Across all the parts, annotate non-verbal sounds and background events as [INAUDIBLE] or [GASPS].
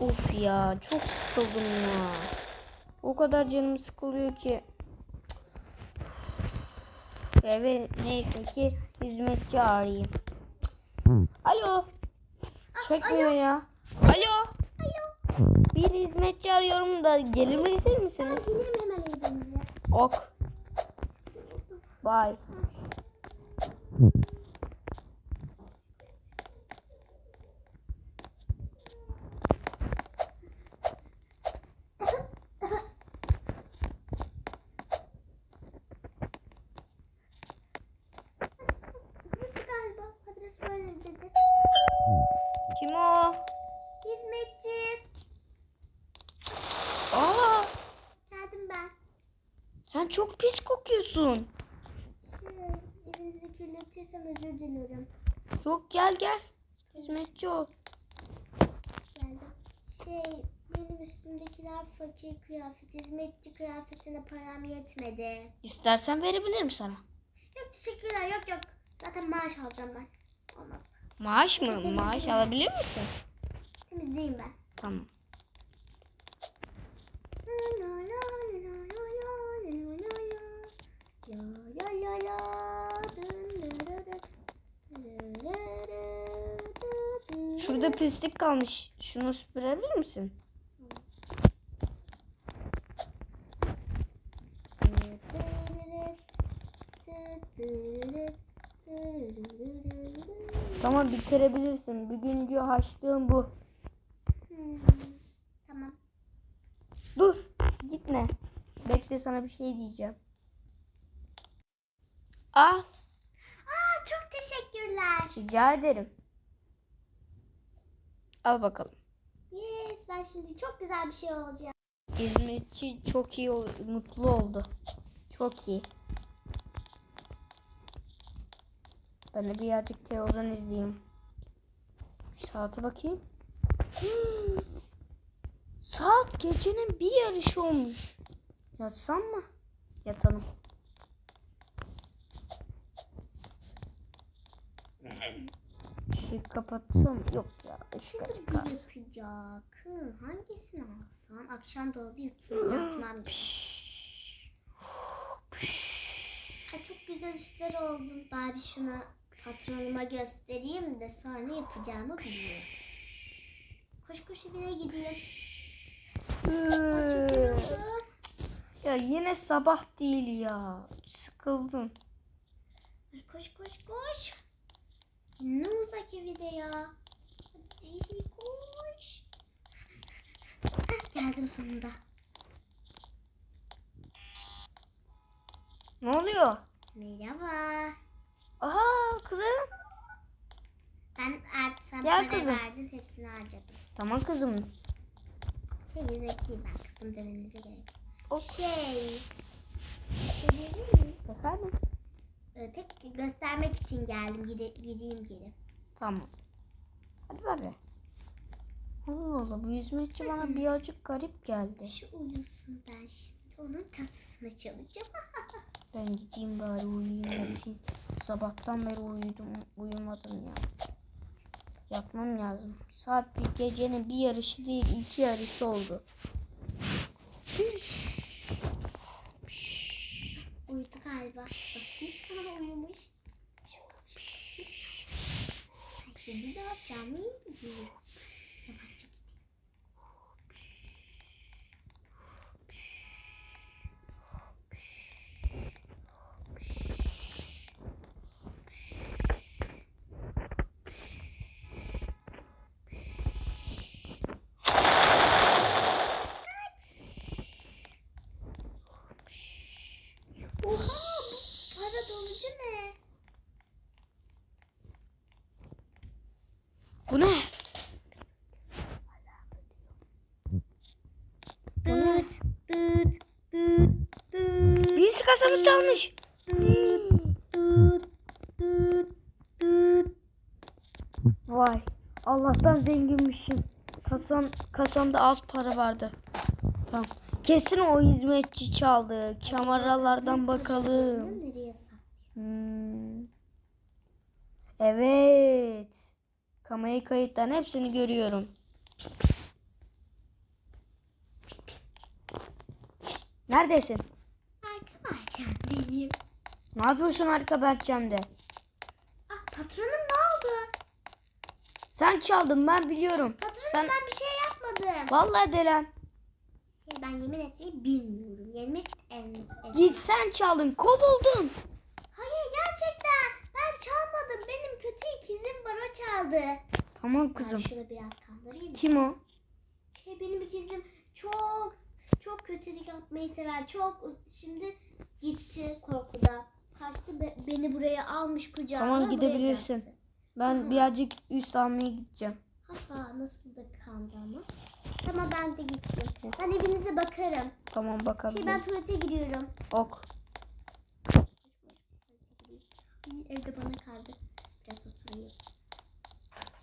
Of ya çok sıkıldım ya. O kadar canım sıkılıyor ki. Eve neyse ki hizmetçi arayayım. Alo. Çekmiyor ya. Alo. Bir hizmetçi arıyorum da gelir misiniz misiniz? Gelirim hemen evinize. Ok. Bye. Burası galiba. Adres böyle dedi. Kim o? Hizmetçi. Aa, Geldim ben. Sen çok pis kokuyorsun. Evinizi kirletirsem özür dilerim. Yok gel gel. Hizmetçi ol. Geldim. Şey, benim üstümdekiler fakir kıyafet. Hizmetçi kıyafetine param yetmedi. İstersen verebilirim sana. Yok teşekkürler. Yok yok. Zaten maaş alacağım ben. Olmaz. Maaş mı? Maaş alabilir misin? Temizleyeyim ben. Tamam. Şurada pislik kalmış. Şunu süpürebilir misin? Tamam bitirebilirsin. Bugünkü haçlığın bu. Hmm, Tamam. Dur. Gitme. Bekle sana bir şey diyeceğim. Al. Aa çok teşekkürler. Rica ederim. Al bakalım. Yes ben şimdi çok güzel bir şey olacağım. Hizmetçi çok iyi, mutlu oldu. Çok iyi. Ben de birazcık televizyon izleyeyim. Saate bakayım. [GASPS] Saat gecenin bir yarışı olmuş. Yatsam mı? Yatalım. Işığı kapatsam yok ya ışık açık. Hı, hangisini alsam? Akşam doğdu yatmam, [GASPS] yatmam. Ha, çok güzel üstler oldum. Bari şunu patronuma göstereyim de sonra yapacağımı biliyorum. Koş koş evine gideyim. Ya yine sabah değil ya. Sıkıldım. Ay, koş koş koş. Ne uzak evi de ya. Hadi koş. Heh, geldim sonunda. Ne oluyor? Merhaba. Aha kızım. Ben artık sen Gel para kızım. verdin hepsini harcadım. Tamam kızım. Şey bekleyeyim ben kızım demenize gerek. Hop. Şey. Söyleyebilir miyim? Ee, tek göstermek için geldim. Gide, gideyim geri. Tamam. Hadi bay. Allah Allah bu hizmetçi bana birazcık garip geldi. Şu uyusun ben şimdi onun kasasını çalacağım. [LAUGHS] Ben gideyim bari uyuyayım yatayım. Sabahtan beri uyudum uyumadım ya. Yatmam lazım. Saat bir gecenin bir yarışı değil iki yarışı oldu. Galiba. Bakayım. Aa, uyumuş. Şimdi ne yapacağımı iyi biliyorum. Yavaşça gideyim. Oha bu para dolucu ne? Bu ne? Dıt dıt dıt dıt Kasamız çalmış. Vay. Allah'tan zenginmişim. Kasam, kasamda az para vardı. Tamam. Kesin o hizmetçi çaldı. Kameralardan bakalım. Hmm. Evet. Kamera kayıttan hepsini görüyorum. Neredesin? Bahçemdeyim. Ne yapıyorsun arka bahçemde? Ah patronum ne oldu? Sen çaldın ben biliyorum. Patronum Sen ben bir şey yapmadım. vallahi Delen. Şey, ben yemin etmeyi bilmiyorum. Yemin en- Git sen çaldın. Kovuldun. Hayır gerçekten. Ben çalmadım. Benim kötü ikizim var o çaldı. Tamam Ben kızım. şunu biraz kandırayım. Kim o? Şey benim ikizim çok çok kötülük yapmayı sever. Çok şimdi gitti korkudan. Kaçtı be- beni buraya almış kucağına. Tamam, gidebilirsin. bıraktı. Ben birazcık üst almaya gideceğim. Hatta nasıl da kandı ama. Tamam ben de gittim. Ben evinize bakarım. Tamam Şey bakabiliriz. ben tuvalete giriyorum. Ok. Evde bana kaldı. Biraz oturayım.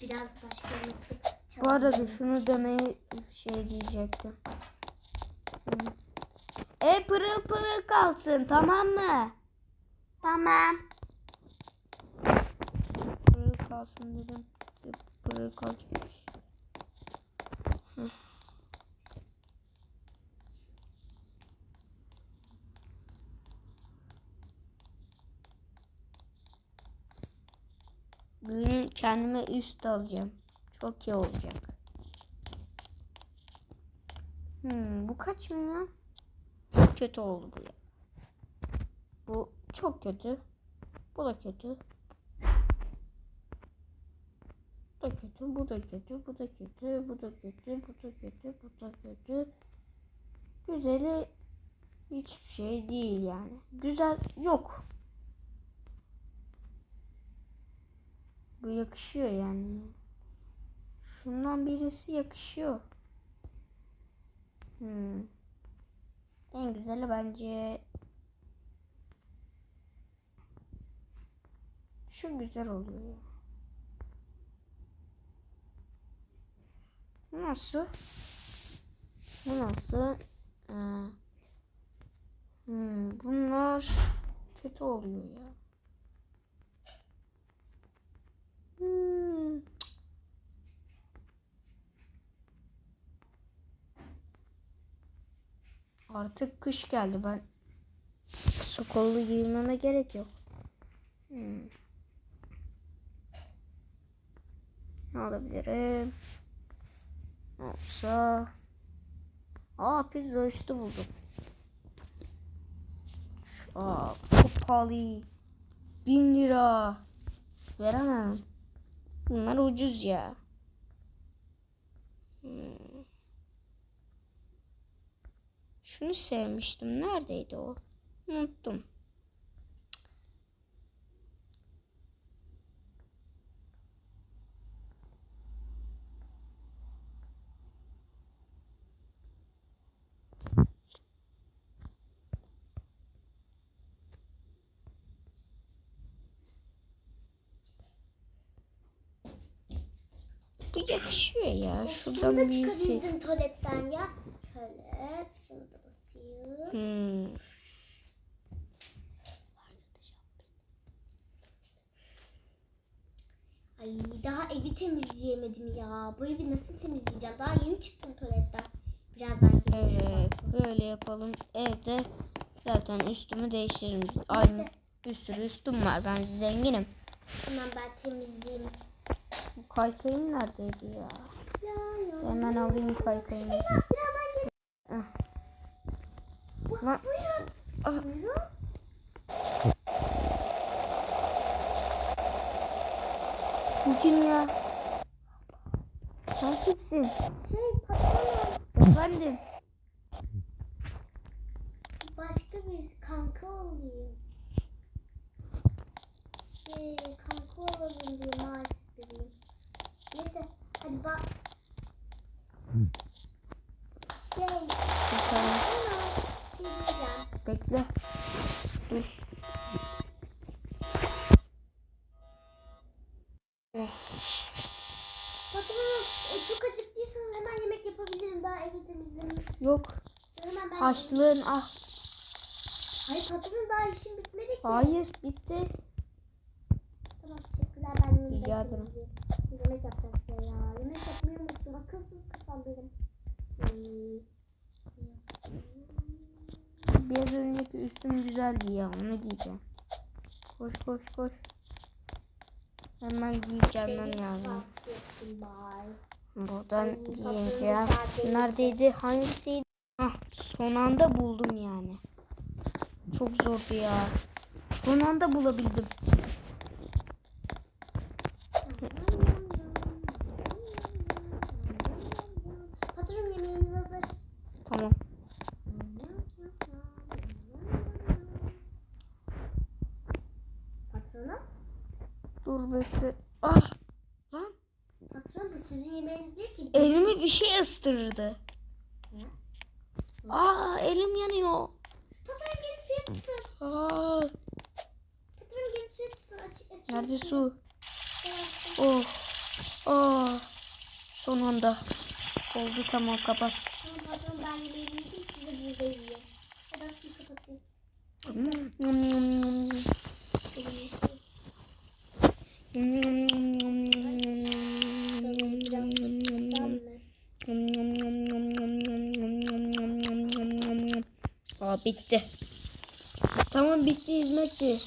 Biraz başka nasıl Bu arada şunu demeye şey diyecektim. Hı. E pırıl pırıl kalsın tamam mı? Tamam. Pırıl kalsın dedim. Pırıl kalacakmış. Bugün kendime üst alacağım. Çok iyi olacak. Hmm, bu kaç? Çok kötü oldu bu ya. Bu çok kötü. Bu da kötü. Bu da kötü, bu da kötü, bu da kötü, bu da kötü, bu da kötü, bu da kötü. Güzeli hiçbir şey değil yani. Güzel yok. Bu yakışıyor yani. Şundan birisi yakışıyor. Hmm. En güzeli bence şu güzel oluyor. Nasıl? Bu nasıl? Ee, hmm, bunlar kötü oluyor ya. Hmm. Artık kış geldi. Ben sokollu giymeme gerek yok. Hmm. Ne alabilirim? Olsa? Aa pizza üstü buldum. Aa çok pahalı. Bin lira. Veremem. Bunlar ucuz ya. Hmm. Şunu sevmiştim. Neredeydi o? Unuttum. Bu yakışıyor ya. Şuradan birisi. çıkabildim tuvaletten ya. Şöyle şunu da basayım. Hmm. Ay daha evi temizleyemedim ya. Bu evi nasıl temizleyeceğim? Daha yeni çıktım tuvaletten. Birazdan. Evet. Böyle yapalım. Evde zaten üstümü değiştiririm. Neyse. bir sürü üstüm var. Ben zenginim. Hemen ben temizleyeyim. Kaykayım neredeydi ya? La la. Hemen alayım kaykayımı. Ah. Ah. Bu kim ya? Sen kimsin? Efendim. Başka bir kanka olayım. Şey kanka olalım diye. Bak. Şey Bakalım. Şey diyeceğim. Bekle. Dur. Of. Patronum e, çok acıktıysanız hemen yemek yapabilirim. Daha evi temizlerim. Yok. Hemen ben... Haşlığın ah. Hayır patronum daha işim bitmedi ki. Hayır bitti. Tamam teşekkürler ben yemek Rica ederim. Yemek yapacağım size ya. Yemek yapmayı unuttum. Akılsız kafam benim. Biraz önceki üstüm güzeldi ya onu giyeceğim. Koş koş koş. Hemen giyeceğim lazım. Buradan güzel Neredeydi? Hangisiydi? Hah, son anda buldum yani. Çok zordu ya. Son anda bulabildim. Patron yemeğiniz hazır. Tamam. Patrona? Dur bekle. Ah! Lan Patron bu sizin yemeğiniz değil ki. elimi bir şey ısırdı. Aa elim yanıyor. Patron gelin suya tutun. Aa, Patron gelin suya tutun. Aç, aç, nerede aç. su? Aç. Oh. Aa. Son anda. Oldu tamam kapat. Tamam patron ben yemeğimi yedim. Siz de burada yiyin. Ben suyu kapatayım. Hmm, bitti. Tamam bitti hizmetçi.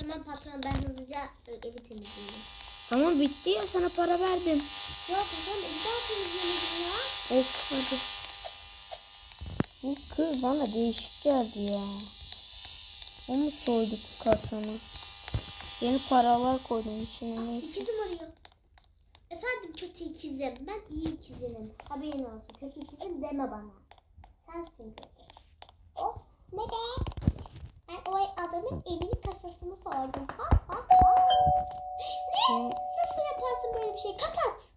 Tamam patron ben hızlıca evi temizleyeyim. Tamam bitti ya sana para verdim. Ya patron evi daha temizlemedim ya. Of hadi. Bu kız bana değişik geldi ya. O mu soyduk kasanı? Yeni paralar koydum içine neyse. İkizim arıyor. Efendim kötü ikizim. Ben iyi ikizinim. Haberin olsun. Kötü ikizim deme bana. Sensin kötü. Of ne be? Ben o adamın evinin kasasını sordum. Ha ha ha. Ne? Nasıl yaparsın böyle bir şey? Kapat.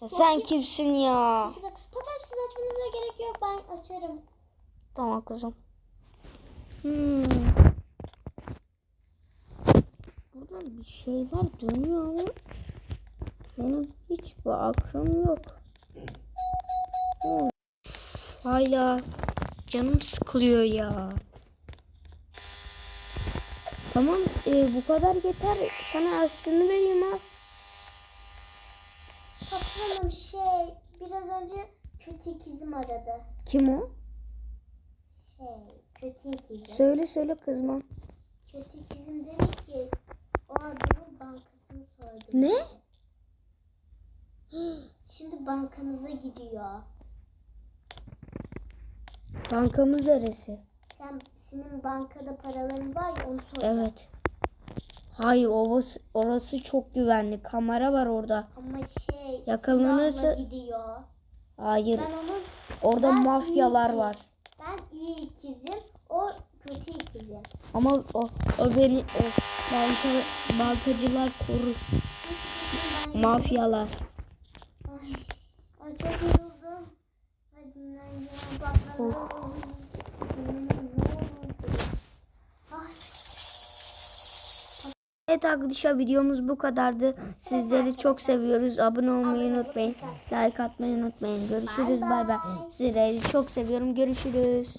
Ya sen kimsin ya? Patron siz açmanıza gerek yok. Ben açarım. Tamam kızım. Hmm. Burada bir şeyler dönüyor ama benim hiç bir aklım yok. Hmm. Hala canım sıkılıyor ya. Tamam e, bu kadar yeter. Sana aslını vereyim ha. Patronum şey biraz önce kötü ikizim aradı. Kim o? Şey kötü ikizim. Söyle söyle kızma. Kötü ikizim dedi ki o adamın bankasını soydu. Ne? Şimdi bankanıza gidiyor. Bankamız neresi? Sen senin bankada paraların var ya onu soydu. Evet. Hayır orası, orası çok güvenli. Kamera var orada. Ama şey Yakalanırsa- silahla gidiyor. Hayır. Ben onun Orada ben mafyalar iyi var. ben iyi ikizim. O kötü ikizim. Ama o, o beni o banka, bankacılar korur. Ben Mafyalar. Ay, ay çok yoruldum. Ay dinleneceğim. Patronum. Hmm, ne oldu? Ay. Evet arkadaşlar videomuz bu kadardı. Sizleri çok seviyoruz. Abone olmayı unutmayın. Like atmayı unutmayın. Görüşürüz. Bay bay. Sizleri çok seviyorum. Görüşürüz.